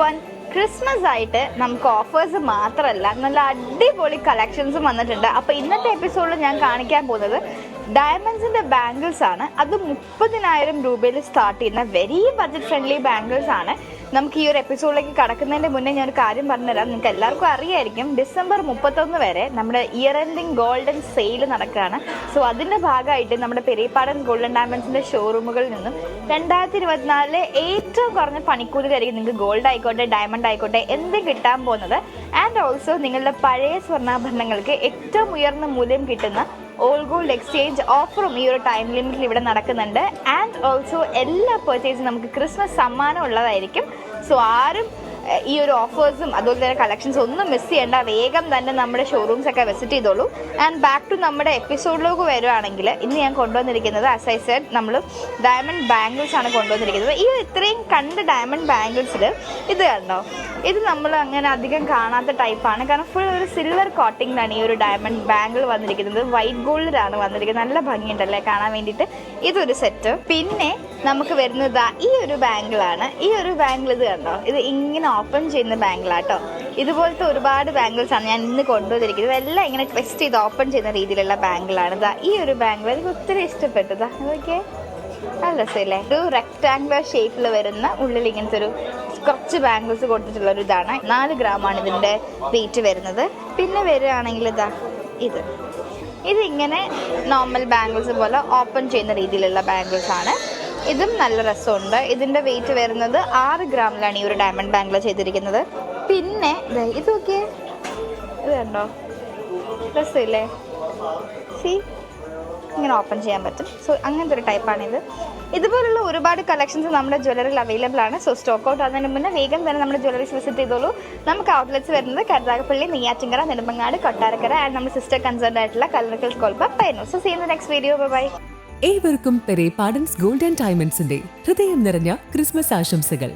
One Christmas ആയിട്ട് നമുക്ക് offers മാത്രമല്ല നല്ല അടിപൊളി കളക്ഷൻസും വന്നിട്ടുണ്ട്. അപ്പോൾ ഇന്നത്തെ എപ്പിസോഡിൽ ഞാൻ കാണിക്കാൻ പോകുന്നത് ഡയമണ്ട്സിന്റെ ബാംഗിൾസ് ആണ്. അത് മുപ്പതിനായിരം രൂപയിൽ സ്റ്റാർട്ട് ചെയ്യുന്ന വെരി ബഡ്ജറ്റ് ഫ്രണ്ട്ലി ബാംഗിൾസ് ആണ്. നമുക്ക് ഈ ഒരു എപ്പിസോഡിലേക്ക് കടക്കുന്നതിന്റെ മുന്നേ ഞാൻ ഒരു കാര്യം പറഞ്ഞുതരാം. നിങ്ങൾക്ക് എല്ലാവർക്കും അറിയായിരിക്കും ഡിസംബർ മുപ്പത്തൊന്ന് വരെ നമ്മുടെ ഇയർ എൻഡിങ് ഗോൾഡൻ സെയിൽ നടക്കുകയാണ്. സോ അതിന്റെ ഭാഗമായിട്ട് നമ്മുടെ പെരിയപ്പാടൻ ഗോൾഡൻ ഡയമണ്ട്സിന്റെ ഷോറൂമുകളിൽ നിന്നും രണ്ടായിരത്തി ഇരുപത്തിനാലിലെ ഏറ്റവും കുറഞ്ഞ പണിക്കൂലിലായിരിക്കും നിങ്ങൾക്ക് ഗോൾഡ് ആയിക്കോട്ടെ ഡയമണ്ട് ആയിക്കോട്ടെ എന്ത് കിട്ടാൻ പോകുന്നത്. ആൻഡ് ഓൾസോ നിങ്ങളുടെ പഴയ സ്വർണാഭരണങ്ങൾക്ക് ഏറ്റവും ഉയർന്ന മൂല്യം കിട്ടുന്ന ഓൾ ഗോൾഡ് എക്സ്ചേഞ്ച് ഓഫറും ഈ ഒരു ടൈം ലിമിറ്റിൽ ഇവിടെ നടക്കുന്നുണ്ട്. ആൻഡ് ഓൾസോ എല്ലാ പെർച്ചേസും നമുക്ക് ക്രിസ്മസ് സമ്മാനം ഉള്ളതായിരിക്കും. സോ ആരും ഈ ഒരു ഓഫേഴ്സും അതുപോലെ തന്നെ കളക്ഷൻസ് ഒന്നും മിസ് ചെയ്യേണ്ട. വേഗം തന്നെ നമ്മുടെ ഷോറൂംസ് ഒക്കെ വിസിറ്റ് ചെയ്തോളൂ. ആൻഡ് ബാക്ക് ടു നമ്മുടെ എപ്പിസോഡിലേക്ക് വരുവാണെങ്കിൽ ഇന്ന് ഞാൻ കൊണ്ടുവന്നിരിക്കുന്നത് ആസ് ഐ സെഡ് നമ്മൾ ഡയമണ്ട് ബാംഗിൾസ് ആണ് കൊണ്ടുവന്നിരിക്കുന്നത്. ഈ ഇത്രയും കണ്ട് ഡയമണ്ട് ബാംഗിൾസിൽ ഇത് കണ്ടോ? ഇത് നമ്മൾ അങ്ങനെ അധികം കാണാത്ത ടൈപ്പാണ് കാരണം ഫുൾ ഒരു സിൽവർ കോട്ടിങ്ങിലാണ് ഈ ഒരു ഡയമണ്ട് ബാംഗിൾ വന്നിരിക്കുന്നത്. വൈറ്റ് ഗോൾഡിലാണ് വന്നിരിക്കുന്നത്. നല്ല ഭംഗിയുണ്ടല്ലേ കാണാൻ വേണ്ടിയിട്ട്? ഇതൊരു സെറ്റ് പിന്നെ നമുക്ക് വരുന്നത് ഈ ഒരു ബാംഗിളാണ് ഈ ഒരു ബാംഗിൾ ഇത് കണ്ടോ? ഇത് ഇങ്ങനെ ഓപ്പൺ ചെയ്യുന്ന ബാംഗിളാട്ടോ ഇതുപോലത്തെ ഒരുപാട് ബാംഗിൾസ് ആണ് ഞാൻ ഇന്ന് കൊണ്ടുവന്നിരിക്കുന്നത്. ഇതെല്ലാം ഇങ്ങനെ ട്വിസ്റ്റ് ചെയ്ത് ഓപ്പൺ ചെയ്യുന്ന രീതിയിലുള്ള ദാ ഈ ഒരു ബാംഗിൾ എനിക്ക് ഒത്തിരി ഇഷ്ടപ്പെട്ടതാ ദാ ഇതൊക്കെ നല്ല രസമില്ലേ ഒരു റെക്ടാങ്കുലർ ഷേപ്പിൽ വരുന്ന ഉള്ളിൽ ഇങ്ങനത്തെ ഒരു കുറച്ച് ബാംഗിൾസ് കൊടുത്തിട്ടുള്ള ഒരു ഇതാണ്. നാല് ഗ്രാമാണ് ഇതിന്റെ വെയിറ്റ് വരുന്നത്. പിന്നെ വരികയാണെങ്കിൽ ഇതാ ഇത്. ഇതിങ്ങനെ നോർമൽ ബാംഗിൾസ് പോലെ ഓപ്പൺ ചെയ്യുന്ന രീതിയിലുള്ള ബാംഗിൾസ് ആണ്. ഇതും നല്ല രസമുണ്ട്. ഇതിന്റെ വെയിറ്റ് വരുന്നത് ആറ് ഗ്രാമിലാണ് ഈ ഒരു ഡയമണ്ട് ബാംഗിൾ ചെയ്തിരിക്കുന്നത്. പിന്നെ ഇതൊക്കെ ഇത് കണ്ടോ? രസമില്ലേ? സി ഇങ്ങനെ ഓപ്പൺ ചെയ്യാൻ പറ്റും. സോ അങ്ങനത്തെ ഒരു ടൈപ്പാണിത് ഇതുപോലുള്ള ഒരുപാട് കളക്ഷൻസ് നമ്മുടെ ജ്വല്ലറിയിൽ അവൈലബിൾ ആണ്. സോ സ്റ്റോക്ക് ഔട്ട് ആകുന്നതിന് മുന്നേ വേഗം തന്നെ നമ്മുടെ ജ്വല്ലറീസ് വിസിറ്റ് ചെയ്തോളൂ. നമുക്ക് ഔട്ട്ലെറ്റ്സ് വരുന്നത് കരുതാകപ്പള്ളി നെയ്യാറ്റിങ്കര നെടുമ്പങ്ങാട് കൊട്ടാരക്കര ആൻഡ് നമ്മുടെ സിസ്റ്റർ കൺസേൺ ആയിട്ടുള്ള കലറുകൾ സ്കോൾപ്പ Payyanur so see in next video bye ഏവർക്കും പെരേ പാഡൻസ് ഗോൾഡൻ ഡയമണ്ട്സിന്റെ ഹൃദയം നിറഞ്ഞ ക്രിസ്മസ് ആശംസകൾ.